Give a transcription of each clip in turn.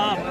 ਸਾਹਿਬ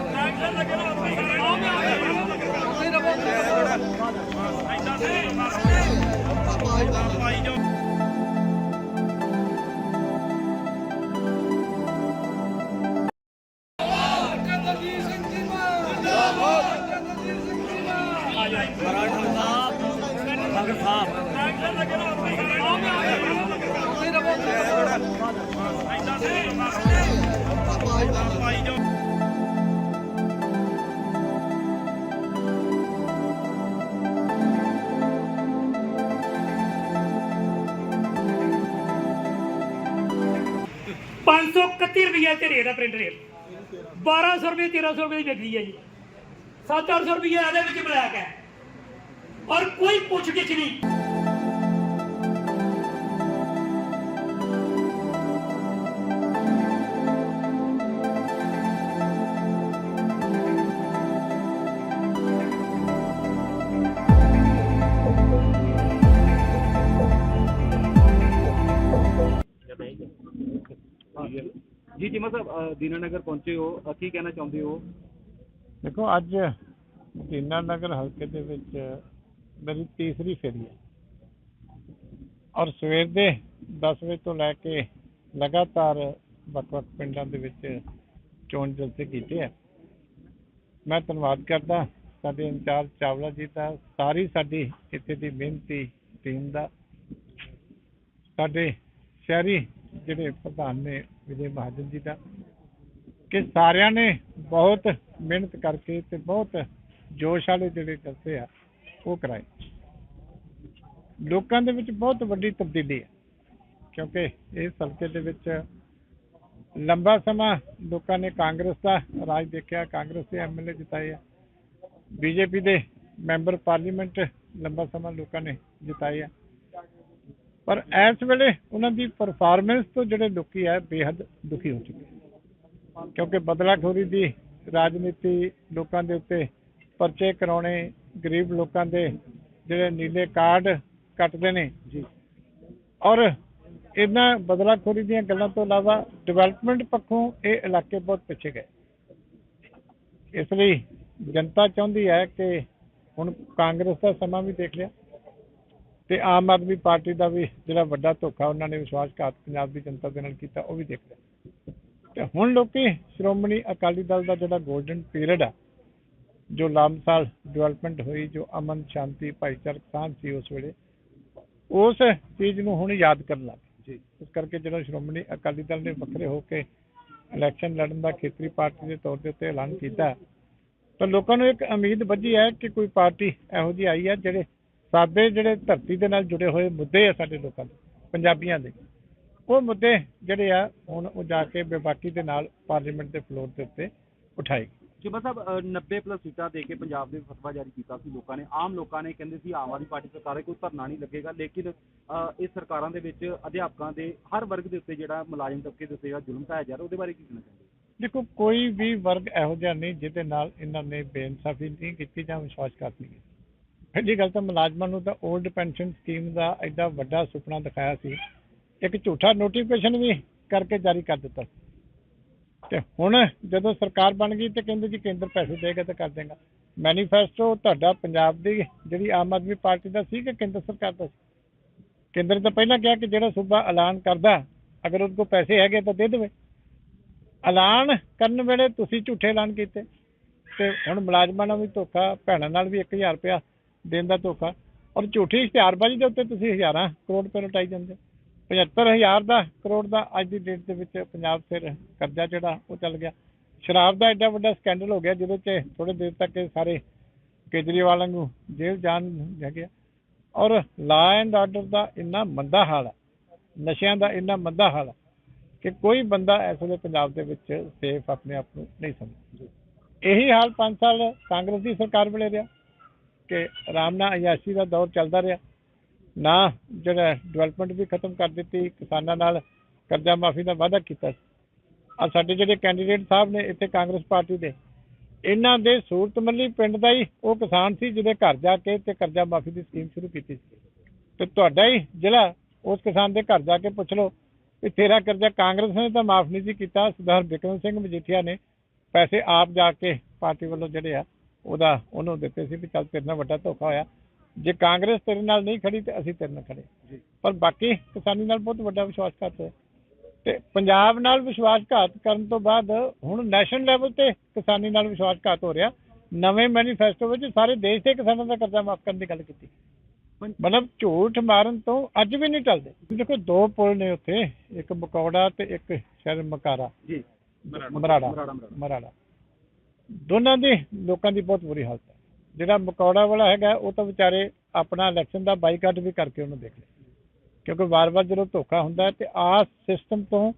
31 ਰੁਪਏ ਤੇ ਰੇਟ ਆ ਪ੍ਰਿੰਟ ਰੇਟ 1200 ਰੁਪਏ 1300 ਰੁਪਏ ਦੀ ਵਿਕਦੀ ਹੈ ਜੀ। 7-800 ਰੁਪਏ ਇਹਦੇ ਵਿੱਚ ਬਲੈਕ ਹੈ। ਔਰ ਕੋਈ ਪੁੱਛ ਗਿੱਛ ਨਹੀਂ। ਸਾਹਿਬ ਦੀਨਾਨਗਰ ਪਹੁੰਚੇ ਹੋ ਕੀ ਕਹਿਣਾ ਚਾਹੁੰਦੇ ਹੋ? ਦੇਖੋ, ਅੱਜ ਦੀਨਾ ਹਲਕੇ ਦੇ ਵਿੱਚ ਮੇਰੀ ਤੀਸਰੀ ਫੇਰੀ ਹੈ। ਔਰ ਸਵੇਰ ਦੇ 10 ਵਜੇ ਤੋਂ ਲੈ ਕੇ ਲਗਾਤਾਰ ਵੱਖ-ਵੱਖ ਪਿੰਡਾਂ ਦੇ ਵਿੱਚ ਚੋਣ ਜਲਸੇ ਕੀਤੇ ਆ। ਮੈਂ ਧੰਨਵਾਦ ਕਰਦਾ ਸਾਡੇ ਇੰਚਾਰਜ ਚਾਵਲਾ ਜੀ ਦਾ, ਸਾਰੀ ਸਾਡੀ ਇੱਥੇ ਦੀ ਮਿਹਨਤੀ ਟੀਮ ਦਾ। ਸਾਡੇ ਸ਼ਹਿਰੀ ਜਿਹੜੇ ਪ੍ਰਧਾਨ ਨੇ ਵਿਜੇ ਮਹਾਜਨ ਜੀ ਦਾ ਕਿ ਸਾਰਿਆਂ ਨੇ ਬਹੁਤ ਮਿਹਨਤ ਕਰਕੇ ਤੇ ਬਹੁਤ ਜੋਸ਼ ਵਾਲੇ ਜਿਹੜੇ ਜਲਸੇ ਆ, ਉਹ ਕਰਾਏ। ਲੋਕਾਂ ਦੇ ਵਿੱਚ ਬਹੁਤ ਵੱਡੀ ਤਬਦੀਲੀ ਹੈ, ਕਿਉਂਕਿ ਇਸ ਹਲਕੇ ਦੇ ਵਿੱਚ ਲੰਬਾ ਸਮਾਂ ਲੋਕਾਂ ਨੇ ਕਾਂਗਰਸ ਦਾ ਰਾਜ ਦੇਖਿਆ, ਕਾਂਗਰਸ ਦੇ ਐਮਐਲਏ ਜਿਤਾਏ ਆ। ਬੀਜੇਪੀ ਦੇ ਮੈਂਬਰ ਪਾਰਲੀਮੈਂਟ ਲੰਬਾ ਸਮਾਂ ਲੋਕਾਂ ਨੇ ਜਿਤਾਏ ਆ। ਪਰ ਇਸ ਵੇਲੇ ਉਹਨਾਂ ਦੀ ਪਰਫਾਰਮੈਂਸ ਤੋਂ ਜਿਹੜੇ ਲੋਕੀ ਆ, ਬੇਹੱਦ ਦੁਖੀ ਹੋ ਚੁੱਕੇ ਕਿਉਂਕਿ ਬਦਲਾਖੋਰੀ ਦੀ ਰਾਜਨੀਤੀ ਲੋਕਾਂ ਦੇ ਉੱਤੇ ਪਰਚੇ ਕਰਾਉਣੇ ਗਰੀਬ ਲੋਕਾਂ ਦੇ ਜਿਹੜੇ ਨੀਲੇ ਕਾਰਡ ਕੱਟਦੇ ਨੇ। ਜੀ। ਔਰ ਇਹਨਾਂ ਬਦਲਾਖੋਰੀ ਦੀਆਂ ਗੱਲਾਂ ਤੋਂ ਇਲਾਵਾ ਡਿਵੈਲਪਮੈਂਟ ਪੱਖੋਂ ਇਹ ਇਲਾਕੇ ਬਹੁਤ ਪਿੱਛੇ ਗਏ। ਇਸ ਲਈ ਜਨਤਾ ਚਾਹੁੰਦੀ ਹੈ ਕਿ ਹੁਣ ਕਾਂਗਰਸ ਦਾ ਸਮਾਂ ਵੀ ਦੇਖ ਲਿਆ ਤੇ ਆਮ ਆਦਮੀ ਪਾਰਟੀ ਦਾ ਵੀ ਜਿਹੜਾ ਵੱਡਾ ਧੋਖਾ ਉਹਨਾਂ ਨੇ ਵਿਸ਼ਵਾਸਘਾਤ ਪੰਜਾਬ ਦੀ ਜਨਤਾ ਦੇ ਨਾਲ ਕੀਤਾ ਉਹ ਵੀ ਦੇਖ ਲਿਆ। ਤੇ ਹੁਣ ਲੋਕੀ ਸ਼੍ਰੋਮਣੀ ਅਕਾਲੀ ਦਲ ਦਾ ਜਿਹੜਾ 골ਡਨ ਪੀਰੀਅਡ ਆ ਜੋ ਲਾਮਸਾਲ ਡਿਵੈਲਪਮੈਂਟ ਹੋਈ ਜੋ ਅਮਨ ਸ਼ਾਂਤੀ ਭਾਈਚਾਰਕ ਸਾਂਝ ਸੀ ਉਸ ਵੇਲੇ ਉਸ ਚੀਜ਼ ਨੂੰ ਹੁਣ ਯਾਦ ਕਰਨ ਲੱਗ ਜੀ। ਇਸ ਕਰਕੇ ਜਿਹੜਾ ਸ਼੍ਰੋਮਣੀ ਅਕਾਲੀ ਦਲ ਨੇ ਵੱਖਰੇ ਹੋ ਕੇ ਇਲੈਕਸ਼ਨ ਲੜਨ ਦਾ ਖੇਤਰੀ ਪਾਰਟੀ ਦੇ ਤੌਰ ਦੇ ਉੱਤੇ ਐਲਾਨ ਕੀਤਾ ਤਾਂ ਲੋਕਾਂ ਨੂੰ ਇੱਕ ਉਮੀਦ ਵੱਜੀ ਹੈ ਕਿ ਕੋਈ ਪਾਰਟੀ ਇਹੋ ਜਿਹੀ ਆਈ ਹੈ ਜਿਹੜੇ ਸਾਡੇ ਜਿਹੜੇ ਧਰਤੀ ਦੇ ਨਾਲ ਜੁੜੇ ਹੋਏ ਮੁੱਦੇ ਆ ਸਾਡੇ ਲੋਕਾਂ ਦੇ ਪੰਜਾਬੀਆਂ ਦੇ। ਉਹ ਮੁੱਦੇ ਜਿਹੜੇ ਆ ਹੁਣ ਉਹ ਜਾ ਕੇ ਬੇਬਾਕੀ ਦੇ ਨਾਲ ਪਾਰਲੀਮੈਂਟ ਦੇ ਫਲੋਰ ਦੇ ਉੱਤੇ ਉਠਾਏਗੀ ਚਿਮਾ ਸਾਹਿਬ ਅ, 90 ਪਲੱਸ ਸੀਟਾਂ ਦੇ ਕੇ ਪੰਜਾਬ ਦੇ ਫਤਵਾ ਜਾਰੀ ਕੀਤਾ ਸੀ ਲੋਕਾਂ ਨੇ। ਆਮ ਲੋਕਾਂ ਨੇ ਕਹਿੰਦੇ ਸੀ ਆਮ ਆਦਮੀ ਪਾਰਟੀ ਸਰਕਾਰ ਕੋਈ ਧਰਨਾ ਨਹੀਂ ਲੱਗੇਗਾ ਲੇਕਿਨ ਇਸ ਸਰਕਾਰਾਂ ਦੇ ਵਿੱਚ ਅਧਿਆਪਕਾਂ ਦੇ ਹਰ ਵਰਗ ਦੇ ਉੱਤੇ ਜਿਹੜਾ ਮੁਲਾਜ਼ਮ ਤਬਕੇ ਦੇ ਉੱਤੇ ਜਿਹੜਾ ਜ਼ੁਲਮ ਢਾਇਆ ਜਾ ਰਿਹਾ ਉਹਦੇ ਬਾਰੇ ਕੀ ਕਹਿਣਾ ਚਾਹੁੰਦੇ? ਦੇਖੋ ਕੋਈ ਵੀ ਵਰਗ ਇਹੋ ਜਿਹਾ ਨਹੀਂ ਜਿਹਦੇ ਨਾਲ ਇਹਨਾਂ ਨੇ ਬੇਇਨਸਾਫੀ ਨਹੀਂ ਕੀਤੀ ਜਾਂ ਵਿਸ਼ਵਾਸਘਾਤ ਨਹੀਂ ਕੀਤਾ। ਪਹਿਲੀ ਗੱਲ ਤਾਂ ਮੁਲਾਜ਼ਮਾਂ ਨੂੰ ਤਾਂ 올ਡ ਪੈਨਸ਼ਨ ਸਕੀਮ ਦਾ ਐਡਾ ਵੱਡਾ ਸੁਪਨਾ ਦਿਖਾਇਆ ਸੀ। ਇੱਕ ਝੂਠਾ ਨੋਟੀਫਿਕੇਸ਼ਨ ਵੀ ਕਰਕੇ ਜਾਰੀ ਕਰ ਦਿੱਤਾ। ਸੀ ਤੇ ਹੁਣ ਜਦੋਂ ਸਰਕਾਰ ਬਣ ਗਈ ਤੇ ਕਹਿੰਦੇ ਜੀ ਕੇਂਦਰ ਪੈਸੇ ਦੇਗਾ ਤਾਂ ਕਰ ਦੇਗਾ। ਮੈਨੀਫੈਸਟੋ ਤੁਹਾਡਾ ਪੰਜਾਬ ਦੀ ਜਿਹੜੀ ਆਮ ਆਦਮੀ ਪਾਰਟੀ ਦਾ ਸੀ ਕਿ ਕੇਂਦਰ ਸਰਕਾਰ ਦਾ ਸੀ। ਕੇਂਦਰ ਤਾਂ ਪਹਿਲਾਂ ਕਿਹਾ ਕਿ ਜਿਹੜਾ ਸੂਬਾ ਐਲਾਨ ਕਰਦਾ, ਅਗਰ ਉਹਦੇ ਕੋਲ ਪੈਸੇ ਹੈਗੇ ਤਾਂ ਦੇ ਦੇਵੇ। ਐਲਾਨ ਕਰਨ ਵੇਲੇ ਤੁਸੀਂ ਝੂਠੇ ਐਲਾਨ ਕੀਤੇ। ਤੇ ਹੁਣ ਮੁਲਾਜ਼ਮਾਂ ਨਾਲ ਵੀ ਧੋਖਾ, ਭੈਣਾਂ ਨਾਲ ਵੀ 1000 ਰੁਪਇਆ ਦੇਣ ਦਾ ਧੋਖਾ। ਔਰ ਝੂਠੀ ਇਸ਼ਤਿਹਾਰਬਾਜ਼ੀ ਦੇ ਉੱਤੇ ਤੁਸੀਂ ਹਜ਼ਾਰਾਂ ਕਰੋੜ ਰੁਪਏ ਲੁਟਾਈ ਜਾਂਦੇ 75000 ਦਾ, ਕਰੋੜ ਦਾ, ਅੱਜ ਦੀ ਡੇਟ ਦੇ ਵਿੱਚ ਪੰਜਾਬ ਸਿਰ ਕਰਜ਼ਾ ਜਿਹੜਾ, ਉਹ ਚੱਲ ਗਿਆ। ਸ਼ਰਾਬ ਦਾ ਐਡਾ ਵੱਡਾ ਸਕੈਂਡਲ ਹੋ ਗਿਆ, ਜਿਹਦੇ 'ਚ ਥੋੜੇ ਦੇਰ ਤੱਕ ਇਹ ਸਾਰੇ ਕੇਜਰੀਵਾਲ ਨੂੰ ਜੇਲ੍ਹ ਜਾਣ ਹੈਗੇ ਆ। ਔਰ ਲਾ ਐਂਡ ਆਰਡਰ ਦਾ ਇੰਨਾ ਮੰਦਾ ਹਾਲ ਹੈ, ਨਸ਼ਿਆਂ ਦਾ ਇੰਨਾ ਮੰਦਾ ਹਾਲ ਹੈ, ਕਿ ਕੋਈ ਬੰਦਾ ਇਸ ਵੇਲੇ ਪੰਜਾਬ ਦੇ ਵਿੱਚ ਸੇਫ ਆਪਣੇ ਆਪ ਨੂੰ ਨਹੀਂ ਸਮਝਦਾ। ਇਹੀ ਹਾਲ 5 ਸਾਲ ਕਾਂਗਰਸ ਦੀ ਸਰਕਾਰ ਵੇਲੇ ਰਿਹਾ, ਕਿ ਆਰਾਮ ਨਾਲ ਅਯਾਸ਼ੀ ਦਾ ਦੌਰ ਚੱਲਦਾ ਰਿਹਾ। ਨਾ, ਜਿਹੜਾ ਡਿਵੈਲਪਮੈਂਟ ਵੀ ਖਤਮ ਕਰ ਦਿੱਤੀ, ਕਿਸਾਨਾਂ ਨਾਲ ਕਰਜ਼ਾ ਮਾਫੀ ਦਾ ਵਾਅਦਾ ਕੀਤਾ ਆ ਸਾਡੇ ਜਿਹੜੇ ਕੈਂਡੀਡੇਟ ਸਾਹਿਬ ਨੇ, ਇੱਥੇ ਕਾਂਗਰਸ ਪਾਰਟੀ ਦੇ, ਇਹਨਾਂ ਦੇ ਸੂਰਤਮੱਲੀ ਪਿੰਡ ਦਾ ਹੀ ਉਹ ਕਿਸਾਨ ਸੀ, ਜਿਹਦੇ ਘਰ ਜਾ ਕੇ ਤੇ ਕਰਜ਼ਾ ਮਾਫੀ ਦੀ ਸਕੀਮ ਸ਼ੁਰੂ ਕੀਤੀ ਸੀ। ਤੇ ਤੁਹਾਡਾ ਹੀ ਜ਼ਿਲ੍ਹਾ, ਉਸ ਕਿਸਾਨ ਦੇ ਘਰ ਜਾ ਕੇ ਪੁੱਛ ਲਓ ਵੀ ਤੇਰਾ ਕਰਜ਼ਾ ਕਾਂਗਰਸ ਨੇ ਤਾਂ ਮਾਫ ਨਹੀਂ ਸੀ ਕੀਤਾ, ਸਰਦਾਰ ਬਿਕਰਮ ਸਿੰਘ ਮਜੀਠੀਆ ਨੇ ਪੈਸੇ ਆਪ ਜਾ ਕੇ ਪਾਰਟੀ ਵੱਲੋਂ ਜਿਹੜੇ ਆ, ਉਹਦਾ ਉਹਨੂੰ ਦਿੱਤੇ ਸੀ ਵੀ ਚੱਲ ਤੇਰੇ ਨਾਲ ਵੱਡਾ ਧੋਖਾ ਹੋਇਆ। ਜੇ ਕਾਂਗਰਸ ਤੇਰੇ ਨਾਲ ਨਹੀਂ ਖੜੀ ਤੇ ਅਸੀਂ ਤੇਰੇ ਨਾਲ ਖੜੇ। ਪਰ ਬਾਕੀ ਕਿਸਾਨੀ ਨਾਲ ਬਹੁਤ ਵੱਡਾ ਵਿਸ਼ਵਾਸਘਾਤ ਹੋਇਆ। ਤੇ ਪੰਜਾਬ ਨਾਲ ਵਿਸ਼ਵਾਸਘਾਤ ਕਰਨ ਤੋਂ ਬਾਅਦ ਹੁਣ ਨੈਸ਼ਨਲ ਲੈਵਲ ਤੇ ਕਿਸਾਨੀ ਨਾਲ ਵਿਸ਼ਵਾਸਘਾਤ ਹੋ ਰਿਹਾ। ਨਵੇਂ ਮੈਨੀਫੈਸਟੋ ਵਿੱਚ ਸਾਰੇ ਦੇਸ਼ ਦੇ ਕਿਸਾਨਾਂ ਦਾ ਕਰਜ਼ਾ ਮਾਫ ਕਰਨ ਦੀ ਗੱਲ ਕੀਤੀ। ਮਤਲਬ ਝੂਠ ਮਾਰਨ ਤੋਂ ਅੱਜ ਵੀ ਨਹੀਂ ਟਲਦੇ ਦੇਖੋ ਦੋ ਪੁਲ ਨੇ ਉੱਥੇ ਇੱਕ ਮਕੌੜਾ ਤੇ ਇੱਕ ਸ਼ਾਇਦ ਮਕਾਰਾ। ਜੀ। ਮਰਾੜਾ। ਮਰਾੜਾ। ਦੋਨਾਂ ਦੇ ਲੋਕਾਂ ਦੀ ਬਹੁਤ ਬੁਰੀ ਹਾਲਤ ਹੈ। ਜਿਹੜਾ ਮਕੌੜਾ ਵਾਲਾ ਹੈਗਾ, ਉਹ ਤਾਂ ਵਿਚਾਰੇ ਆਪਣਾ ਇਲੈਕਸ਼ਨ ਦਾ ਬਾਈਕਾਟ ਵੀ ਕਰਕੇ ਉਹਨੂੰ ਦੇਖ ਲਿਆ ਕਿਉਂਕਿ ਵਾਰ-ਵਾਰ ਜਦੋਂ ਧੋਖਾ ਹੁੰਦਾ ਹੈ ਤੇ ਆ ਸਿਸਟਮ ਤੋਂ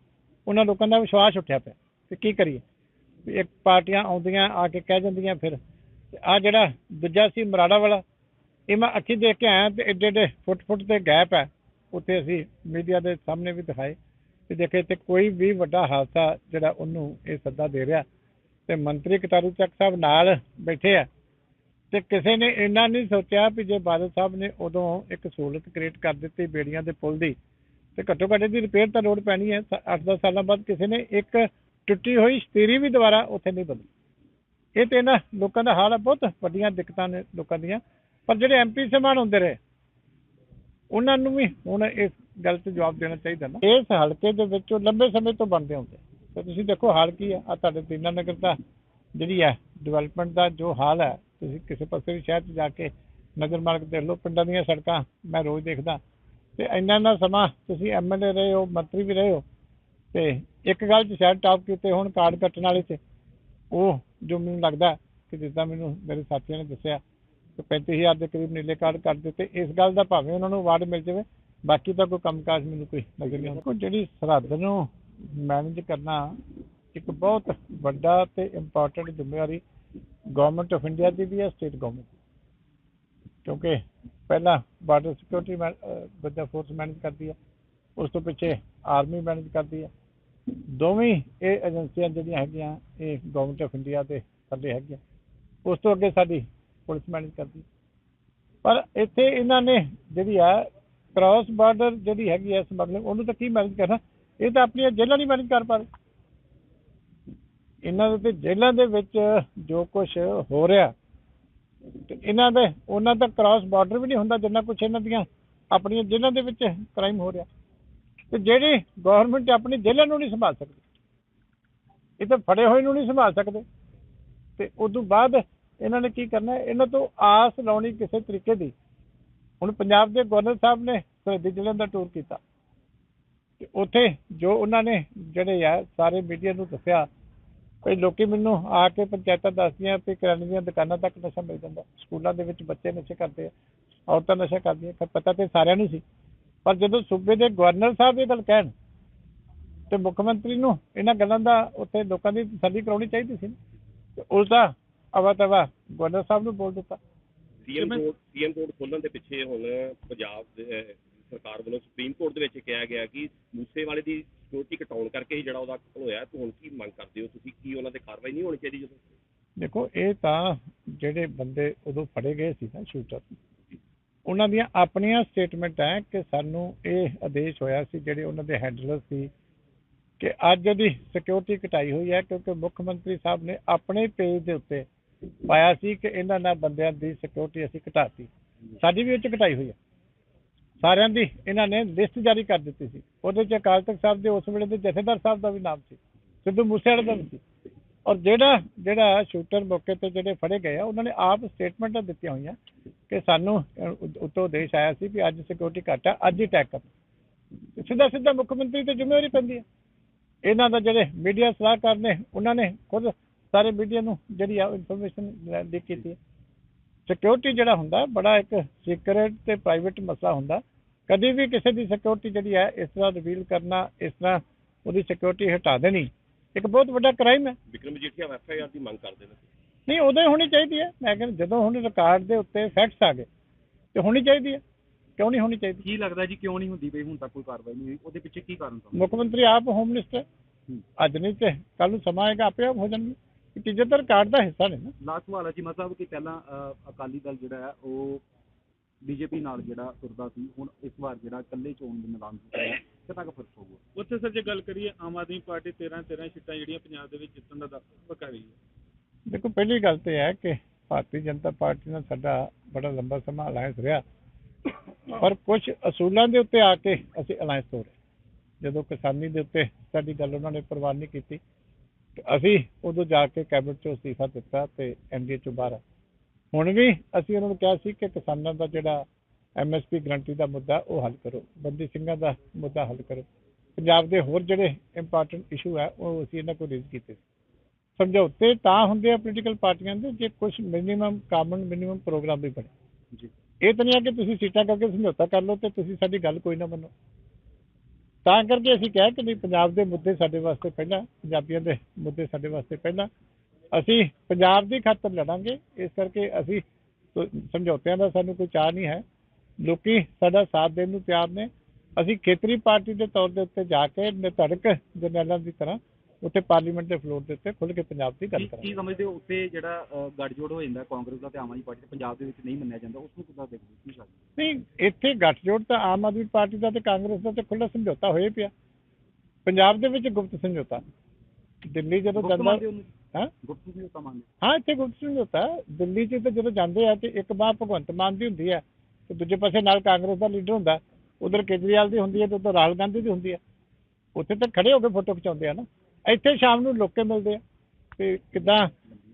ਉਹਨਾਂ ਲੋਕਾਂ ਦਾ ਵਿਸ਼ਵਾਸ ਉੱਠਿਆ ਪਿਆ। ਤੇ ਕੀ ਕਰੀਏ? ਇੱਕ ਪਾਰਟੀਆਂ ਆਉਂਦੀਆਂ, ਆ ਕੇ ਕਹਿ ਜਾਂਦੀਆਂ ਫਿਰ। ਆ ਜਿਹੜਾ ਦੂਜਾ ਸੀ ਮਰਾੜਾ ਵਾਲਾ, ਇਹ ਮੈਂ ਅੱਖੀ ਦੇਖ ਕੇ ਆਇਆ ਤੇ ਏਡੇ ਏਡੇ ਫੁੱਟ ਫੁੱਟ 'ਤੇ ਗੈਪ ਹੈ। ਉੱਥੇ ਅਸੀਂ ਮੀਡੀਆ ਦੇ ਸਾਹਮਣੇ ਵੀ ਦਿਖਾਏ। ਤੇ ਦੇਖੇ ਤੇ ਕੋਈ ਵੀ ਵੱਡਾ ਹਾਦਸਾ ਜਿਹੜਾ ਉਹਨੂੰ ਇਹ ਸੱਦਾ ਦੇ ਰਿਹਾ। ਤੇ ਮੰਤਰੀ ਕਟਾਰੂ ਚੱਕ ਸਾਹਿਬ ਨਾਲ ਬੈਠੇ ਆ। ਤੇ ਕਿਸੇ ਨੇ ਇੰਨਾ ਨਹੀਂ ਸੋਚਿਆ ਵੀ ਜੇ ਬਾਦਲ ਸਾਹਿਬ ਨੇ ਉਦੋਂ ਇੱਕ ਸਹੂਲਤ ਕ੍ਰੀਏਟ ਕਰ ਦਿੱਤੀ ਬੇੜੀਆਂ ਦੇ ਪੁਲ ਦੀ, ਤੇ ਘੱਟੋ ਘੱਟ ਦੀ ਰਿਪੇਅਰ ਤਾਂ ਲੋੜ ਪੈਣੀ ਹੈ 8-10 ਸਾਲਾਂ ਬਾਅਦ ਕਿਸੇ ਨੇ ਇੱਕ ਟੁੱਟੀ ਹੋਈ ਸਤੀਰੀ ਵੀ ਦੁਬਾਰਾ ਉੱਥੇ ਨਹੀਂ ਬਦਲੀ। ਇਹ ਤੇ ਇਹਨਾਂ ਲੋਕਾਂ ਦਾ ਹਾਲ ਹੈ ਬਹੁਤ ਵੱਡੀਆਂ ਦਿੱਕਤਾਂ ਨੇ ਲੋਕਾਂ ਦੀਆਂ, ਪਰ ਜਿਹੜੇ ਐਮਪੀ ਸਮਾਨ ਹੁੰਦੇ ਰਹੇ, ਉਹਨਾਂ ਨੂੰ ਵੀ ਹੁਣ ਇਸ ਗੱਲ ਤੇ ਜਵਾਬ ਦੇਣਾ ਚਾਹੀਦਾ ਨਾ। ਇਸ ਹਲਕੇ ਦੇ ਵਿੱਚ ਉਹ ਲੰਬੇ ਸਮੇਂ ਤੋਂ ਬਣਦੇ ਹੁੰਦੇ। ਤੇ ਤੁਸੀਂ ਦੇਖੋ ਹਾਲ ਕੀ ਹੈ ਆ ਤੁਹਾਡੇ ਦੀਨਾ ਨਗਰ ਦਾ ਜਿਹੜੀ ਹੈ ਡਿਵੈਲਪਮੈਂਟ ਦਾ ਜੋ ਹਾਲ ਹੈ ਤੁਸੀਂ ਕਿਸੇ ਪਾਸੇ ਵੀ ਸ਼ਹਿਰ 'ਚ ਜਾ ਕੇ ਨਜ਼ਰ ਮਾਰ ਦੇਖ ਲਓ, ਪਿੰਡਾਂ ਦੀਆਂ ਸੜਕਾਂ ਮੈਂ ਰੋਜ਼ ਦੇਖਦਾ। ਤੇ ਇੰਨਾ ਇੰਨਾ ਸਮਾਂ ਤੁਸੀਂ ਐਮਐਲਏ ਰਹੇ ਹੋ, ਮੰਤਰੀ ਵੀ ਰਹੇ ਹੋ, ਤੇ ਇੱਕ ਗੱਲ 'ਚ ਸ਼ਾਇਦ ਟਾਪ ਕੀਤੇ ਹੁਣ ਕਾਰਡ ਕੱਟਣ ਵਾਲੇ 'ਚ ਉਹ ਜੋ ਮੈਨੂੰ ਲੱਗਦਾ ਕਿ ਜਿੱਦਾਂ ਮੈਨੂੰ ਮੇਰੇ ਸਾਥੀਆਂ ਨੇ ਦੱਸਿਆ ਕਿ 35000 ਦੇ ਕਰੀਬ ਨੀਲੇ ਕਾਰਡ ਕੱਟ ਦਿੱਤੇ, ਇਸ ਗੱਲ ਦਾ ਭਾਵੇਂ ਉਹਨਾਂ ਨੂੰ ਅਵਾਰਡ ਮਿਲ ਜਾਵੇ, ਬਾਕੀ ਤਾਂ ਕੋਈ ਕੰਮਕਾਜ ਮੈਨੂੰ ਕੋਈ ਨਜ਼ਰ ਨਹੀਂ ਆਉਂਦਾ। ਜਿਹੜੀ ਸਰਹੱਦ ਨੂੰ ਮੈਨੇਜ ਕਰਨਾ ਇੱਕ ਬਹੁਤ ਵੱਡਾ ਤੇ ਇੰਪੋਰਟੈਂਟ ਜ਼ਿੰਮੇਵਾਰੀ ਗਵਰਨਮੈਂਟ ਆਫ ਇੰਡੀਆ ਦੀ ਵੀ ਹੈ ਸਟੇਟ ਗਵਰਨਮੈਂਟ ਕਿਉਂਕਿ ਪਹਿਲਾਂ ਬਾਰਡਰ ਸਿਕਿਉਰਿਟੀ ਬੱਜਾ ਫੋਰਸ ਮੈਨੇਜ ਕਰਦੀ ਹੈ, ਉਸ ਤੋਂ ਪਿੱਛੇ ਆਰਮੀ ਮੈਨੇਜ ਕਰਦੀ ਹੈ। ਦੋਵੇਂ ਇਹ ਏਜੰਸੀਆਂ ਜਿਹੜੀਆਂ ਹੈਗੀਆਂ, ਇਹ ਗਵਰਨਮੈਂਟ ਆਫ ਇੰਡੀਆ ਦੇ ਥੱਲੇ ਹੈਗੀਆਂ, ਉਸ ਤੋਂ ਅੱਗੇ ਸਾਡੀ ਪੁਲਿਸ ਮੈਨੇਜ ਕਰਦੀ ਪਰ ਇੱਥੇ ਇਹਨਾਂ ਨੇ ਜਿਹੜੀ ਆ ਕ੍ਰਾਸ ਬਾਰਡਰ ਜਿਹੜੀ ਹੈਗੀ ਹੈ ਸਮਗਲਿੰਗ, ਉਹਨੂੰ ਤਾਂ ਕੀ ਮੈਨੇਜ ਕਰਨਾ? ਇਹ ਤਾਂ ਆਪਣੀਆਂ ਜੇਲ੍ਹਾਂ ਨਹੀਂ ਮੈਨੇਜ ਕਰ ਪਾ ਰਹੇ। ਇਹਨਾਂ ਦੇ ਤੇ ਜੇਲ੍ਹਾਂ ਦੇ ਵਿੱਚ ਜੋ ਕੁਝ ਹੋ ਰਿਹਾ, ਤੇ ਇਹਨਾਂ ਦੇ, ਉਹਨਾਂ ਦਾ ਕ੍ਰਾਸ ਬਾਰਡਰ ਵੀ ਨਹੀਂ ਹੁੰਦਾ ਜਿੰਨਾ ਕੁਝ ਇਹਨਾਂ ਦੀਆਂ ਆਪਣੀਆਂ ਜੇਲ੍ਹਾਂ ਦੇ ਵਿੱਚ ਕ੍ਰਾਈਮ ਹੋ ਰਿਹਾ। ਤੇ ਜਿਹੜੀ ਗਵਰਨਮੈਂਟ ਆਪਣੀ ਜੇਲ੍ਹਾਂ ਨੂੰ ਨਹੀਂ ਸੰਭਾਲ ਸਕਦੀ, ਇਹ ਤਾਂ ਫੜੇ ਹੋਏ ਨੂੰ ਨਹੀਂ ਸੰਭਾਲ ਸਕਦੇ। ਤੇ ਉਸ ਤੋਂ ਬਾਅਦ ਇਹਨਾਂ ਨੇ ਕੀ ਕਰਨਾ, ਇਹਨਾਂ ਤੋਂ ਆਸ ਲਾਉਣੀ ਕਿਸੇ ਤਰੀਕੇ ਦੀ। ਹੁਣ ਪੰਜਾਬ ਦੇ ਗਵਰਨਰ ਸਾਹਿਬ ਨੇ ਸਰਹੱਦੀ ਜ਼ਿਲ੍ਹਿਆਂ ਦਾ ਟੂਰ ਕੀਤਾ। ਤੇ ਉੱਥੇ ਜੋ ਉਹਨਾਂ ਨੇ ਜਿਹੜੇ ਆ, ਸਾਰੇ ਮੀਡੀਆ ਨੂੰ ਦੱਸਿਆ ਕੋਈ ਲੋਕੀ ਮੈਨੂੰ ਆ ਕੇ ਪੰਚਾਇਤਾਂ ਦੱਸਦੀਆਂ ਕਿ ਕਰਿਆਨੇ ਦੀਆਂ ਦੁਕਾਨਾਂ ਤੱਕ ਨਸ਼ਾ ਮਿਲ ਜਾਂਦਾ। ਸਕੂਲਾਂ ਦੇ ਵਿੱਚ ਬੱਚੇ ਨਸ਼ੇ ਕਰਦੇ ਆ, ਔਰਤਾਂ ਨਸ਼ਾ ਕਰਦੀਆਂ ਖੈਰ ਪਤਾ ਤੇ ਸਾਰਿਆਂ ਨੂੰ ਸੀ। ਪਰ ਜਦੋਂ ਸੂਬੇ ਦੇ ਗਵਰਨਰ ਸਾਹਿਬ ਇਹ ਗੱਲ ਕਹਿਣ ਤੇ ਮੁੱਖ ਮੰਤਰੀ ਨੂੰ ਇਹਨਾਂ ਗੱਲਾਂ ਦਾ ਉੱਥੇ ਲੋਕਾਂ ਦੀ ਤਸੱਲੀ ਕਰਾਉਣੀ ਚਾਹੀਦੀ ਸੀ ਤੇ ਉਲਟਾ ਅਵਾ ਤਵਾ ਗਵਰਨਰ ਸਾਹਿਬ ਨੂੰ ਬੋਲ ਦਿੱਤਾ। ਸੀਐਮ ਕੋਰਟ ਸੀਐਮ ਕੋਰਟ ਖੋਲਣ ਦੇ ਪਿੱਛੇ ਹੁਣ ਪੰਜਾਬ ਸਰਕਾਰ ਵੱਲੋਂ ਸੁਪਰੀਮ ਕੋਰਟ ਦੇ ਵਿੱਚ ਕਿਹਾ ਗਿਆ ਕਿ ਮੂਸੇਵਾਲੇ ਦੀ ਸਿਕਿਉਰਿਟੀ ਘਟਾਉਣ ਕਰਕੇ ਹੀ ਜਿਹੜਾ ਉਹਦਾ ਕਤਲ ਹੋਇਆ ਤੇ ਹੁਣ ਕੀ ਮੰਗ ਕਰਦੇ ਹੋ? ਤੁਸੀਂ ਕੀ ਉਹਨਾਂ ਤੇ ਕਾਰਵਾਈ ਨਹੀਂ ਹੋਣੀ ਚਾਹੀਦੀ ਜਦੋਂ? ਦੇਖੋ, ਇਹ ਤਾਂ ਜਿਹੜੇ ਬੰਦੇ ਉਦੋਂ ਫੜੇ ਗਏ ਸੀ ਨਾ ਸ਼ੂਟਰ, ਉਹਨਾਂ ਦੀਆਂ ਆਪਣੀਆਂ ਸਟੇਟਮੈਂਟ ਹੈ ਕਿ ਸਾਨੂੰ ਇਹ ਆਦੇਸ਼ ਹੋਇਆ ਸੀ, ਜਿਹੜੇ ਉਹਨਾਂ ਦੇ ਹੈਂਡਲਰ ਸੀ, ਕਿ ਅੱਜ ਦੀ ਸਿਕਿਉਰਿਟੀ ਘਟਾਈ ਹੋਈ ਹੈ ਕਿਉਂਕਿ ਮੁੱਖ ਮੰਤਰੀ ਸਾਹਿਬ ਨੇ ਆਪਣੇ ਪੇਜ ਦੇ ਉੱਤੇ ਪਾਇਆ ਸੀ ਕਿ ਇਹਨਾਂ ਨਾਲ ਬੰਦਿਆਂ ਦੀ ਸਿਕਿਉਰਿਟੀ ਅਸੀਂ ਘਟਾਤੀ। ਸਾਡੀ ਵੀ ਉਹ 'ਚ ਘਟਾਈ ਹੋਈ ਹੈ। ਸਾਰਿਆਂ ਦੀ ਇਹਨਾਂ ਨੇ ਲਿਸਟ ਜਾਰੀ ਕਰ ਦਿੱਤੀ ਸੀ। ਉਹਦੇ 'ਚ ਅਕਾਲ ਤਖਤ ਸਾਹਿਬ ਦੇ, ਉਸ ਵੇਲੇ ਦੇ ਜਥੇਦਾਰ ਸਾਹਿਬ ਦਾ ਵੀ ਨਾਮ ਸੀ, ਸਿੱਧੂ ਮੂਸੇਵਾਲੇ ਦਾ ਵੀ ਸੀ। ਔਰ ਜਿਹੜਾ ਜਿਹੜਾ ਸ਼ੂਟਰ ਮੌਕੇ ਤੇ ਜਿਹੜੇ ਫੜੇ ਗਏ ਆ, ਉਹਨਾਂ ਨੇ ਆਪ ਸਟੇਟਮੈਂਟਾਂ ਦਿੱਤੀਆਂ ਹੋਈਆਂ ਕਿ ਸਾਨੂੰ ਉੱਤੋਂ ਦੇਸ਼ ਆਇਆ ਸੀ ਵੀ ਅੱਜ ਸਿਕਿਉਰਿਟੀ ਘੱਟ ਆ, ਅੱਜ ਹੀ ਅਟੈਕ ਕਰ। ਸਿੱਧਾ ਸਿੱਧਾ ਮੁੱਖ ਮੰਤਰੀ ਤੇ ਜ਼ਿੰਮੇਵਾਰੀ ਪੈਂਦੀ ਹੈ ਇਹਨਾਂ ਦਾ ਜਿਹੜੇ ਮੀਡੀਆ ਸਲਾਹਕਾਰ ਨੇ, ਉਹਨਾਂ ਨੇ ਖੁਦ ਸਾਰੇ ਮੀਡੀਆ ਨੂੰ ਜਿਹੜੀ ਆ ਇਨਫੋਰਮੇਸ਼ਨ ਲੀਕ ਕੀਤੀ ਹੈ ਸਿਕਿਉਰਿਟੀ ਜਿਹੜਾ ਹੁੰਦਾ ਬੜਾ ਇੱਕ ਸੀਕ੍ਰੇਟ ਤੇ ਪ੍ਰਾਈਵੇਟ ਮਸਲਾ ਹੁੰਦਾ। ਕਦੀ ਵੀ ਕਿਸੇ ਦੀ ਸਿਕਿਉਰਿਟੀ ਜਿਹੜੀ ਹੈ ਇਸ ਤਰ੍ਹਾਂ ਰਿਵੀਲ ਕਰਨਾ ਇਸ ਤਰ੍ਹਾਂ ਉਹਦੀ ਸਿਕਿਉਰਿਟੀ ਹਟਾ ਦੇਣੀ ਇੱਕ ਬਹੁਤ ਵੱਡਾ ਕ੍ਰਾਈਮ ਹੈ। ਵਿਕਰਮ ਮਜੀਠੀਆ ਐਫਆਈਆਰ ਦੀ ਮੰਗ ਕਰਦੇ ਨੇ। ਨਹੀਂ ਉਦੋਂ ਹੀ ਹੋਣੀ ਚਾਹੀਦੀ ਹੈ। ਮੈਂ ਕਹਿੰਦਾ ਜਦੋਂ ਹੁਣ ਰਿਕਾਰਡ ਦੇ ਉੱਤੇ ਫੈਕਟਸ ਆ ਗਏ ਤੇ ਹੋਣੀ ਚਾਹੀਦੀ ਹੈ। ਕਿਉਂ ਨਹੀਂ ਹੋਣੀ ਚਾਹੀਦੀ? ਕੀ ਲੱਗਦਾ ਜੀ ਕਿਉਂ ਨਹੀਂ ਹੁੰਦੀ ਪਈ ਹੁਣ ਤੱਕ ਕੋਈ ਕਾਰਵਾਈ ਨਹੀਂ ਹੋਈ? ਉਹਦੇ ਪਿੱਛੇ ਕੀ ਕਾਰਨ ਮੁੱਖ ਮੰਤਰੀ ਆਪ ਹੋਮ ਮਿਨਿਸਟਰ ਅੱਜ ਨਹੀਂ ਤੇ ਕੱਲ ਨੂੰ ਸਮਾਂ ਆਏਗਾ ਆਪੇ ਆਪ ਹੋ ਜਾਣਗੇ। ਤੀਜੇ ਤਾਂ ਰਿਕਾਰਡ ਦਾ ਹਿੱਸਾ ਨੇ ਨਾ। ਲਾਸਟ ਸਵਾਲ ਹੈ ਜੀ ਮਤਲਬ ਕਿ ਪਹਿਲਾਂ ਅ, ਅਕਾਲੀ ਦਲ ਜਿਹੜਾ ਹੈ ਉਹ ਬੀਜੇਪੀ ਨਾਲ ਜਿਹੜਾ ਤੁਰਦਾ ਸੀ ਹੁਣ ਇਸ ਵਾਰ ਜਿਹੜਾ ਇਕੱਲੇ ਚੋਣ ਦੇ ਮੈਦਾਨ 'ਚ ਹੈ ਕਿੰਨਾ ਕੁ ਫ਼ਰਕ ਹੋਊਗਾ ਉੱਥੇ ਸਰ ਜੇ ਗੱਲ ਕਰੀਏ ਆਮ ਆਦਮੀ ਪਾਰਟੀ 13 13 ਸੀਟਾਂ ਜਿਹੜੀਆਂ ਪੰਜਾਬ ਦੇ ਵਿੱਚ ਜਿੱਤਣ ਦਾ ਦਾਅਵਾ ਕਰ ਰਹੀ ਹੈ। ਦੇਖੋ ਪਹਿਲੀ ਗੱਲ ਤੇ ਹੈ ਕਿ ਭਾਰਤੀ ਜਨਤਾ ਪਾਰਟੀ ਨਾਲ ਸਾਡਾ ਬੜਾ ਲੰਬਾ ਸਮਾਂ ਅਲਾਇੰਸ ਰਿਹਾ। ਪਰ ਕੁਝ ਅਸੂਲਾਂ ਦੇ ਉੱਤੇ ਆ ਕੇ ਅਸੀਂ ਅਲਾਇੰਸ ਤੋੜੇ ਜਦੋਂ ਕਿਸਾਨੀ ਦੇ ਉੱਤੇ ਸਾਡੀ ਗੱਲ ਉਹਨਾਂ ਨੇ ਪ੍ਰਵਾਨ ਨਹੀਂ ਕੀਤੀ ਅਸੀਂ ਉਦੋਂ ਜਾ ਕੇ ਕੈਬਨਿਟ ਚੋਂ ਅਸਤੀਫਾ ਦਿੱਤਾ ਤੇ ਐਨਡੀਏ ਚੋਂ ਬਾਹਰ। ਹੁਣ ਵੀ ਅਸੀਂ ਉਹਨਾਂ ਨੂੰ ਕਿਹਾ ਸੀ ਕਿ ਕਿਸਾਨਾਂ ਦਾ ਜਿਹੜਾ ਐਮਐਸਪੀ ਗਰੰਟੀ ਦਾ ਮੁੱਦਾ ਉਹ ਹੱਲ ਕਰੋ ਬੰਦੀ ਸਿੰਘਾਂ ਦਾ ਮੁੱਦਾ ਹੱਲ ਕਰੋ। ਪੰਜਾਬ ਦੇ ਹੋਰ ਜਿਹੜੇ ਇੰਪੋਰਟੈਂਟ ਇਸ਼ੂ ਹੈ ਉਹ ਅਸੀਂ ਇਹਨਾਂ ਕੋਲ ਰੇਜ਼ ਕੀਤੇ ਸਮਝੌਤੇ ਤਾਂ ਹੁੰਦੇ ਆ ਪੋਲੀਟੀਕਲ ਪਾਰਟੀਆਂ ਦੇ ਜੇ ਕੁਝ ਮਿਨੀਮਮ ਕਾਮਨ ਮਿਨੀਮਮ ਪ੍ਰੋਗਰਾਮ ਵੀ ਬਣੇ। ਜੀ। ਇਹ ਤਾਂ ਨਹੀਂ ਆ ਕਿ ਤੁਸੀਂ ਸੀਟਾਂ ਕਰਕੇ ਸਮਝੌਤਾ ਕਰ ਲਓ ਤੇ ਤੁਸੀਂ ਸਾਡੀ ਗੱਲ ਕੋਈ ਨਾ ਮੰਨੋ। ਤਾਂ ਕਰਕੇ ਅਸੀਂ ਕਿਹਾ ਕਿ ਨਹੀਂ ਪੰਜਾਬ ਦੇ ਮੁੱਦੇ ਸਾਡੇ ਵਾਸਤੇ ਪਹਿਲਾਂ, ਪੰਜਾਬੀਆਂ ਦੇ ਮੁੱਦੇ ਸਾਡੇ ਵਾਸਤੇ ਪਹਿਲਾਂ। ਅਸੀਂ ਪੰਜਾਬ ਦੀ ਖਾਤਰ ਲੜਾਂਗੇ, ਇਸ ਕਰਕੇ ਅਸੀਂ ਸਮਝੌਤਿਆਂ ਦਾ ਸਾਨੂੰ ਕੋਈ ਚਾਹ ਨਹੀਂ ਹੈ। ਲੋਕੀ ਸਾਡਾ ਸਾਥ ਦੇਣ ਨੂੰ ਤਿਆਰ ਨੇ। ਅਸੀਂ ਖੇਤਰੀ ਪਾਰਟੀ ਦੇ ਤੌਰ ਦੇ ਉੱਤੇ ਜਾ ਕੇ ਨਿਧੜਕ ਜਰਨੈਲਾਂ ਦੀ ਤਰ੍ਹਾਂ ਉੱਥੇ ਪਾਰਲੀਮੈਂਟ ਦੇ ਫਲੋਰ ਦੇ ਉੱਤੇ ਖੁੱਲ੍ਹ ਕੇ ਪੰਜਾਬ ਦੀ ਗੱਲ ਕੀ ਕਰਾਂਗੇ। ਸਮਝਦੇ ਹੋ ਉੱਥੇ ਜਿਹੜਾ ਅ, ਗੱਠਜੋੜ ਹੋ ਜਾਂਦਾ ਕਾਂਗਰਸ ਦਾ ਤੇ ਆਮ ਆਦਮੀ ਪਾਰਟੀ ਦਾ ਪੰਜਾਬ ਦੇ ਵਿੱਚ ਨਹੀਂ ਮੰਨਿਆ ਜਾਂਦਾ ਉਸ ਨੂੰ ਕਿੱਦਾਂ ਦੇਖਦੇ ਹੋ? ਕੀ ਲੱਗਦਾ ਨਹੀਂ ਇੱਥੇ ਗੱਠਜੋੜ ਤਾਂ ਆਮ ਆਦਮੀ ਪਾਰਟੀ ਦਾ ਤੇ ਕਾਂਗਰਸ ਦਾ ਤੇ ਖੁੱਲ੍ਹਾ ਸਮਝੌਤਾ ਹੋਏ ਪਿਆ। ਪੰਜਾਬ ਦੇ ਵਿੱਚ ਗੁਪਤ ਸਮਝੌਤਾ। ਦਿੱਲੀ ਜਦੋਂ ਗੁਪਤ ਜਾਂਦਾ ਮੰਨਦੇ ਹੋ ਉਹਨੂੰ? ਹਾਂ? ਗੁਪਤ ਸਮਝੌਤਾ ਮੰਨਦੇ ਹਾਂ? ਇੱਥੇ ਗੁਪਤ ਸਮਝੌਤਾ। ਹੈ। ਦਿੱਲੀ 'ਚ ਤਾਂ ਜਦੋਂ ਜਾਂਦੇ ਆ ਤੇ ਇੱਕ ਬਾਹ ਭਗਵੰਤ ਮਾਨ ਦੀ ਹੁੰਦੀ ਹੈ ਤੇ ਦੂਜੇ ਪਾਸੇ ਨਾਲ ਕਾਂਗਰਸ ਦਾ ਲੀਡਰ ਹੁੰਦਾ ਉਧਰ ਕੇਜਰੀਵਾਲ ਦੀ ਹੁੰਦੀ ਹੈ ਤੇ ਉਧਰ ਰਾਹੁਲ ਗਾਂਧੀ ਦੀ ਹੁੰਦੀ ਹੈ ਉੱਥੇ ਤਾਂ ਖੜੇ ਹੋ ਕੇ ਫੋਟੋ ਖਿਚਾਉਂਦੇ ਆ ਨਾ। ਇੱਥੇ ਸ਼ਾਮ ਨੂੰ ਲੋਕੇ ਮਿਲਦੇ ਆ। ਤੇ ਕਿੱਦਾਂ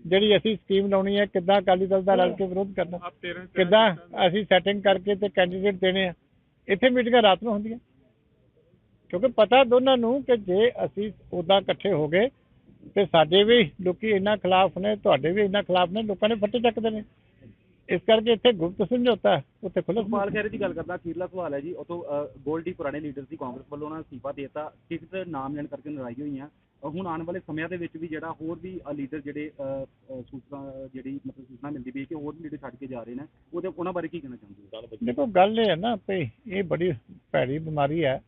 ਜਿਹੜੀ ਅਸੀਂ ਸਕੀਮ ਲਾਉਣੀ ਹੈ ਕਿੱਦਾਂ ਅਕਾਲੀ ਦਲ ਦਾ ਰਲ ਕੇ ਵਿਰੋਧ ਕਰਨਾ ਆਪ 13 ਕਿੱਦਾਂ ਅਸੀਂ ਸੈਟਿੰਗ ਕਰਕੇ ਤੇ ਕੈਂਡੀਡੇਟ ਦੇਣੇ ਆ। ਇੱਥੇ ਮੀਟਿੰਗਾਂ ਰਾਤ ਨੂੰ ਹੁੰਦੀਆਂ। ਕਿਉਂਕਿ ਪਤਾ ਦੋਨਾਂ ਨੂੰ ਕਿ ਜੇ ਅਸੀਂ ਉਦਾਂ ਇਕੱਠੇ ਹੋ ਗਏ ਤੇ ਸਾਡੇ ਵੀ ਲੋਕੀ ਇਹਨਾਂ ਖਿਲਾਫ ਨੇ ਤੁਹਾਡੇ ਵੀ ਇਹਨਾਂ ਖਿਲਾਫ ਨੇ ਲੋਕਾਂ ਨੇ ਫੱਟੇ ਚੱਕਦੇ ਨੇ ਇਸ ਕਰਕੇ ਇੱਥੇ ਗੁਪਤ ਸਮਝੌਤਾ ਹੈ, ਉੱਥੇ ਖੁੱਲ੍ਹਾ ਸੁਖਪਾਲ ਖਹਿਰੇ ਦੀ ਗੱਲ ਕਰਦਾ ਅਖੀਰਲਾ ਸਵਾਲ ਹੈ ਜੀ ਉਤੋਂ ਗੋਲਡੀ ਪੁਰਾਣੇ ਲੀਡਰ ਸੀ ਕਾਂਗਰਸ ਵੱਲੋਂ ਉਹਨਾਂ ਨੇ ਅਸਤੀਫਾ ਦੇ ਦਿੱਤਾ। ਟਿਕਟ ਨਾਮ ਲੈਣ ਕਰਕੇ ਨਾਰਾਜ਼ ਹੋਈਆਂ। ਹੁਣ ਆਉਣ ਵਾਲੇ ਸਮਿਆਂ ਦੇ ਵਿੱਚ ਵੀ ਜਿਹੜਾ ਹੋਰ ਵੀ ਲੀਡਰ ਜਿਹੜੇ ਸੂਚਨਾ ਜਿਹੜੀ ਮਤਲਬ ਸੂਚਨਾ ਮਿਲਦੀ ਵੀ ਹੈ ਕਿ ਹੋਰ ਵੀ ਲੀਡਰ ਛੱਡ ਕੇ ਜਾ ਰਹੇ ਨੇ ਉਹਦੇ ਉਹਨਾਂ ਬਾਰੇ ਕੀ ਕਹਿਣਾ ਚਾਹੁੰਦੇ ਹੋ? ਦੇਖੋ ਗੱਲ ਇਹ ਹੈ ਨਾ ਵੀ ਇਹ ਬੜੀ ਭੈੜੀ ਬਿਮਾਰੀ ਹੈ।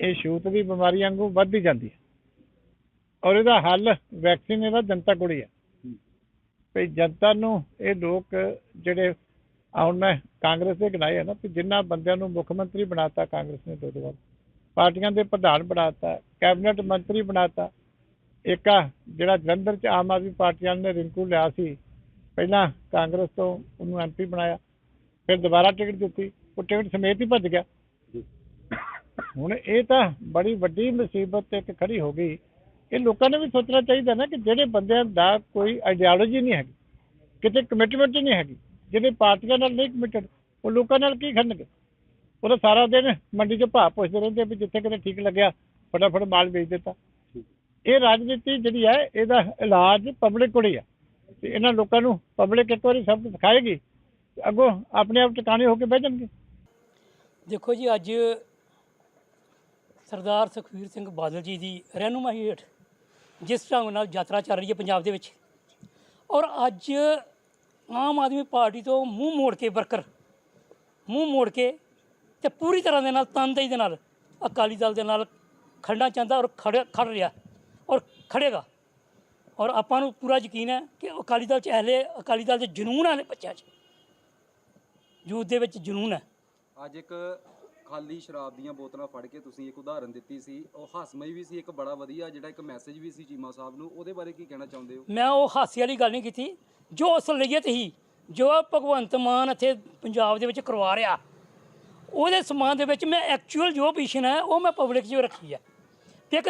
ਇਹ ਛੂਤ ਦੀ ਬਿਮਾਰੀ ਵਾਂਗੂ ਵੱਧਦੀ ਜਾਂਦੀ ਹੈ। ਔਰ ਇਹਦਾ ਹੱਲ ਵੈਕਸੀਨ ਇਹਦਾ ਜਨਤਾ ਕੋਲ ਹੀ ਹੈ। ਵੀ ਜਨਤਾ ਨੂੰ ਇਹ ਲੋਕ ਜਿਹੜੇ ਆ ਹੁਣ ਮੈਂ ਕਾਂਗਰਸ ਦੇ ਗਿਣਾਏ ਆ ਨਾ ਵੀ ਜਿਨ੍ਹਾਂ ਬੰਦਿਆਂ ਨੂੰ ਮੁੱਖ ਮੰਤਰੀ ਬਣਾਤਾ ਕਾਂਗਰਸ ਨੇ ਦੋ ਦੋ ਵਾਰ। ਪਾਰਟੀਆਂ ਦੇ ਪ੍ਰਧਾਨ ਬਣਾਤਾ, ਕੈਬਨਿਟ ਮੰਤਰੀ ਬਣਾਤਾ। ਇੱਕ ਜਿਹੜਾ ਜਲੰਧਰ ਚ ਆਮ ਆਦਮੀ ਪਾਰਟੀ ਵਾਲਿਆਂ ਨੇ ਰਿੰਕੂ ਲਿਆ ਸੀ, ਪਹਿਲਾਂ ਕਾਂਗਰਸ ਤੋਂ ਉਹਨੂੰ ਐਮਪੀ ਬਣਾਇਆ, ਫਿਰ ਦੁਬਾਰਾ ਟਿਕਟ ਦਿੱਤੀ, ਉਹ ਟਿਕਟ ਸਮੇਤ ਹੀ ਭੱਜ ਗਿਆ। ਹੁਣ ਇਹ ਤਾਂ ਬੜੀ ਵੱਡੀ ਮੁਸੀਬਤ ਇੱਕ ਖੜੀ ਹੋ ਗਈ। ਇਹ ਲੋਕਾਂ ਨੇ ਵੀ ਸੋਚਣਾ ਚਾਹੀਦਾ ਨਾ ਕਿ ਜਿਹੜੇ ਬੰਦਿਆਂ ਦਾ ਕੋਈ ਆਈਡੀਓਲੋਜੀ ਨਹੀਂ ਹੈਗੀ, ਕਿਤੇ ਕਮਿਟਮੈਂਟ ਨਹੀਂ ਹੈਗੀ ਜਿਹੜੇ ਪਾਰਟੀਆਂ ਨਾਲ ਨਹੀਂ ਕਮਿਟਡ ਉਹ ਲੋਕਾਂ ਨਾਲ ਕੀ ਕਰਨਗੇ ਉਹ ਤਾਂ ਸਾਰਾ ਦਿਨ ਮੰਡੀ 'ਚ ਭਾਅ ਪੁੱਛਦੇ ਰਹਿੰਦੇ ਵੀ ਜਿੱਥੇ ਕਿਤੇ ਠੀਕ ਲੱਗਿਆ, ਫਟਾਫਟ ਮਾਲ ਵੇਚ ਦਿੱਤਾ। ਇਹ ਰਾਜਨੀਤੀ ਜਿਹੜੀ ਹੈ, ਇਹਦਾ ਇਲਾਜ ਪਬਲਿਕ ਕੋਲ ਹੀ ਹੈ ਤੇ ਇਹਨਾਂ ਲੋਕਾਂ ਨੂੰ ਪਬਲਿਕ ਇੱਕ ਵਾਰੀ ਸਭ ਕੁਝ ਸਿਖਾਏਗੀ ਤੇ ਅੱਗੋਂ ਆਪਣੇ ਆਪ ਟਿਕਾਣੇ ਹੋ ਕੇ ਬਹਿ ਜਾਣਗੇ। ਦੇਖੋ ਜੀ, ਅੱਜ ਸਰਦਾਰ ਸੁਖਵੀਰ ਸਿੰਘ ਬਾਦਲ ਜੀ ਦੀ ਰਹਿਨੁਮਾਈ ਹੇਠ ਜਿਸ ਢੰਗ ਨਾਲ ਯਾਤਰਾ ਚੱਲ ਰਹੀ ਹੈ ਪੰਜਾਬ ਦੇ ਵਿੱਚ, ਔਰ ਅੱਜ ਆਮ ਆਦਮੀ ਪਾਰਟੀ ਤੋਂ ਮੂੰਹ ਮੋੜ ਕੇ ਵਰਕਰ, ਮੂੰਹ ਮੋੜ ਕੇ ਤੇ ਪੂਰੀ ਤਰ੍ਹਾਂ ਦੇ ਨਾਲ ਤਨਦੇਹੀ ਦੇ ਨਾਲ ਅਕਾਲੀ ਦਲ ਦੇ ਨਾਲ ਖੜਨਾ ਚਾਹੁੰਦਾ ਔਰ ਖੜ ਖੜ ਰਿਹਾ ਔਰ ਖੜੇਗਾ। ਔਰ ਆਪਾਂ ਨੂੰ ਪੂਰਾ ਯਕੀਨ ਹੈ ਕਿ ਅਕਾਲੀ ਦਲ ਚ ਹਲੇ ਅਕਾਲੀ ਦਲ ਦੇ ਜਨੂਨ ਹਲੇ ਬੱਚਿਆਂ 'ਚ ਯੂਥ ਦੇ ਵਿੱਚ ਜਨੂਨ ਹੈ। ਅੱਜ ਇੱਕ ਖਾਲੀ ਸ਼ਰਾਬ ਦੀਆਂ ਬੋਤਲਾਂ ਫੜ ਕੇ ਤੁਸੀਂ ਇੱਕ ਉਦਾਹਰਨ ਦਿੱਤੀ ਸੀ। ਉਹ ਹਾਸਮਈ ਵੀ ਸੀ ਇੱਕ ਬੜਾ ਵਧੀਆ ਜਿਹੜਾ ਇੱਕ ਮੈਸੇਜ ਵੀ ਸੀ ਚੀਮਾ ਸਾਹਿਬ ਨੂੰ। ਉਹਦੇ ਬਾਰੇ ਕੀ ਕਹਿਣਾ ਚਾਹੁੰਦੇ ਹੋ? ਮੈਂ ਉਹ ਹਾਸੇ ਵਾਲੀ ਗੱਲ ਨਹੀਂ ਕੀਤੀ। ਜੋ ਅਸਲੀਅਤ ਹੀ ਜੋ ਭਗਵੰਤ ਮਾਨ ਇੱਥੇ ਪੰਜਾਬ ਦੇ ਵਿੱਚ ਕਰਵਾ ਰਿਹਾ ਉਹਦੇ ਸਮਾਨ ਦੇ ਵਿੱਚ ਮੈਂ ਐਕਚੁਅਲ ਜੋ ਪੋਜੀਸ਼ਨ ਹੈ ਉਹ ਮੈਂ ਪਬਲਿਕ 'ਚ ਰੱਖੀ ਹੈ ਤੇ ਇੱਕ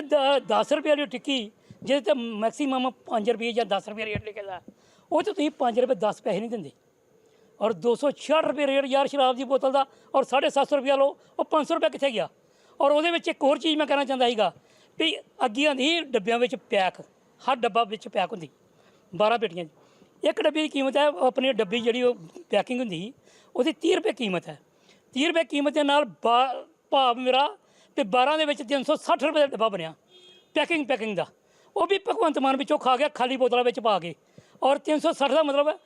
10 ਰੁਪਏ ਵਾਲੀ ਟਿੱਕੀ ਜਿਹਦੇ ਤੇ ਮੈਕਸਿਮਮ 5 ਰੁਪਏ ਜਾਂ 10 ਰੁਪਏ ਰੇਟ ਲਿਖਿਆ ਉਹ 'ਚ ਤੁਸੀਂ 5 ਰੁਪਏ 10 ਪੈਸੇ ਨਹੀਂ ਦਿੰਦੇ। ਔਰ 266 ਰੁਪਏ ਰੇਟ ਯਾਰ ਸ਼ਰਾਬ ਦੀ ਬੋਤਲ ਦਾ ਔਰ 750 ਰੁਪਏ ਲਓ ਉਹ 500 ਰੁਪਏ ਕਿੱਥੇ ਗਿਆ? ਔਰ ਉਹਦੇ ਵਿੱਚ ਇੱਕ ਹੋਰ ਚੀਜ਼ ਮੈਂ ਕਹਿਣਾ ਚਾਹੁੰਦਾ ਸੀਗਾ ਵੀ ਅੱਗੇ ਆਂਦੀ ਡੱਬਿਆਂ ਵਿੱਚ ਪੈਕ ਹਰ ਡੱਬਾ ਵਿੱਚ ਪੈਕ ਹੁੰਦੀ 12 ਪੇਟੀਆਂ ਇੱਕ ਡੱਬੇ ਦੀ ਕੀਮਤ ਹੈ ਆਪਣੀ ਡੱਬੀ ਜਿਹੜੀ ਉਹ ਪੈਕਿੰਗ ਹੁੰਦੀ ਸੀ, ਉਹਦੀ 30 ਰੁਪਏ ਕੀਮਤ ਹੈ। 30 ਰੁਪਏ ਕੀਮਤ ਦੇ ਨਾਲ ਬਾ- ਭਾਵ ਮੇਰਾ ਤੇ 12 ਦੇ ਵਿੱਚ 360 ਰੁਪਏ ਦਾ ਡੱਬਾ ਬਣਿਆ ਪੈਕਿੰਗ ਪੈਕਿੰਗ ਦਾ। ਉਹ ਵੀ ਭਗਵੰਤ ਮਾਨ ਵਿੱਚੋਂ ਖਾ ਗਿਆ ਖਾਲੀ ਬੋਤਲਾਂ ਵਿੱਚ ਪਾ ਕੇ। ਔਰ 360 ਦਾ ਮਤਲਬ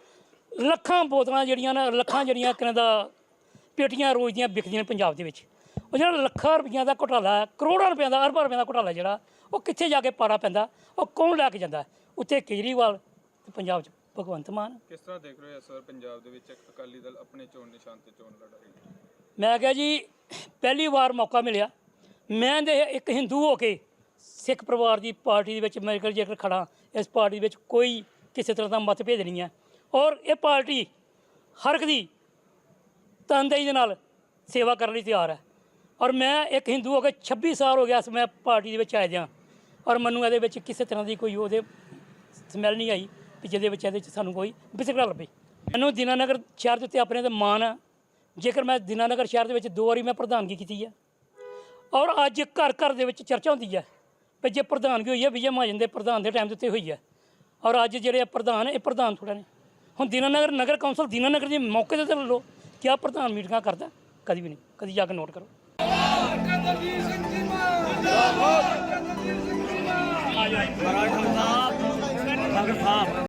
ਲੱਖਾਂ ਬੋਤਲਾਂ ਜਿਹੜੀਆਂ ਨਾ ਲੱਖਾਂ ਜਿਹੜੀਆਂ ਕਿਨਾਂ ਦਾ ਪੇਟੀਆਂ ਰੋਜ਼ ਦੀਆਂ ਵਿਕਦੀਆਂ ਨੇ ਪੰਜਾਬ ਦੇ ਵਿੱਚ। ਉਹ ਜਿਹੜਾ ਲੱਖਾਂ ਰੁਪਈਆਂ ਦਾ ਘੁਟਾਲਾ ਹੈ, ਕਰੋੜਾਂ ਰੁਪਈਆਂ ਦਾ ਅਰਬਾਂ ਰੁਪਈਆਂ ਦਾ ਘੁਟਾਲਾ ਜਿਹੜਾ ਉਹ ਕਿੱਥੇ ਜਾ ਕੇ ਪਾੜਾ ਪੈਂਦਾ? ਉਹ ਕੌਣ ਲੈ ਕੇ ਜਾਂਦਾ? ਹੈ? ਉੱਥੇ ਕੇਜਰੀਵਾਲ ਤੇ ਪੰਜਾਬ 'ਚ ਭਗਵੰਤ ਮਾਨ। ਕਿਸ ਤਰ੍ਹਾਂ ਦੇਖ ਰਹੇ ਹੋ ਸਰ ਪੰਜਾਬ ਦੇ ਵਿੱਚ ਅਕਾਲੀ ਦਲ ਆਪਣੇ ਚੋਣ ਨਿਸ਼ਾਨ ਤੇ ਚੋਣ ਲੜ ਰਹੀ ਹੈ ਮੈਂ ਕਿਹਾ ਜੀ, ਪਹਿਲੀ ਵਾਰ ਮੌਕਾ ਮਿਲਿਆ। ਮੈਂ ਦੇ ਇੱਕ ਹਿੰਦੂ ਹੋ ਕੇ ਸਿੱਖ ਪਰਿਵਾਰ ਦੀ ਪਾਰਟੀ ਦੇ ਵਿੱਚ ਮੈਂ ਜੇਕਰ ਖੜਾ ਇਸ ਪਾਰਟੀ ਵਿੱਚ ਕੋਈ ਕਿਸੇ ਤਰ੍ਹਾਂ ਦਾ ਮਤਭੇਦ ਨਹੀਂ ਹੈ। ਔਰ ਇਹ ਪਾਰਟੀ ਹਰ ਇੱਕ ਦੀ ਤਨਦੇਹੀ ਦੇ ਨਾਲ ਸੇਵਾ ਕਰਨ ਲਈ ਤਿਆਰ ਹੈ। ਔਰ ਮੈਂ ਇੱਕ ਹਿੰਦੂ ਹੋ ਕੇ 26 ਸਾਲ ਹੋ ਗਿਆ ਇਸ ਮੈਂ ਪਾਰਟੀ ਦੇ ਵਿੱਚ ਆਏ ਦਿਆਂ। ਔਰ ਮੈਨੂੰ ਇਹਦੇ ਵਿੱਚ ਕਿਸੇ ਤਰ੍ਹਾਂ ਦੀ ਕੋਈ ਉਹਦੇ ਸਮੈਲ ਨਹੀਂ ਆਈ ਵੀ ਜਿਹਦੇ ਵਿੱਚ ਇਹਦੇ ਵਿੱਚ ਸਾਨੂੰ ਕੋਈ ਵਿਤਕਰਾ ਲੱਭੇ। ਮੈਨੂੰ ਦੀਨਾਨਗਰ ਸ਼ਹਿਰ ਦੇ ਉੱਤੇ ਆਪਣੇ ਤੇ ਮਾਣ ਆ ਜੇਕਰ ਮੈਂ ਦੀਨਾਨਗਰ ਸ਼ਹਿਰ ਦੇ ਵਿੱਚ ਦੋ ਵਾਰੀ ਮੈਂ ਪ੍ਰਧਾਨਗੀ ਕੀਤੀ ਹੈ ਔਰ ਅੱਜ ਘਰ ਘਰ ਦੇ ਵਿੱਚ ਚਰਚਾ ਹੁੰਦੀ ਹੈ ਵੀ ਜੇ ਪ੍ਰਧਾਨਗੀ ਹੋਈ ਹੈ, ਵਿਜੇ ਮਹਾਜਨ ਦੇ ਪ੍ਰਧਾਨ ਦੇ ਟਾਈਮ ਦੇ ਉੱਤੇ ਹੋਈ ਹੈ ਔਰ ਅੱਜ ਜਿਹੜੇ ਪ੍ਰਧਾਨ, ਇਹ ਪ੍ਰਧਾਨ ਥੋੜਾ ਨੇ। ਹੁਣ ਦੀਨਾਨਗਰ, ਨਗਰ ਕੌਂਸਲ ਦੀਨਾਨਗਰ ਦੇ ਮੌਕੇ ਦੇ ਤੇ ਲੋ ਕਿਆ ਪ੍ਰਧਾਨ ਮੀਟਿੰਗਾਂ ਕਰਦਾ, ਕਦੀ ਵੀ ਨਹੀਂ, ਕਦੀ ਜਾ ਕੇ ਨੋਟ ਕਰੋ। ਮਹਾਰਾਜ ਸਾਹਿਬ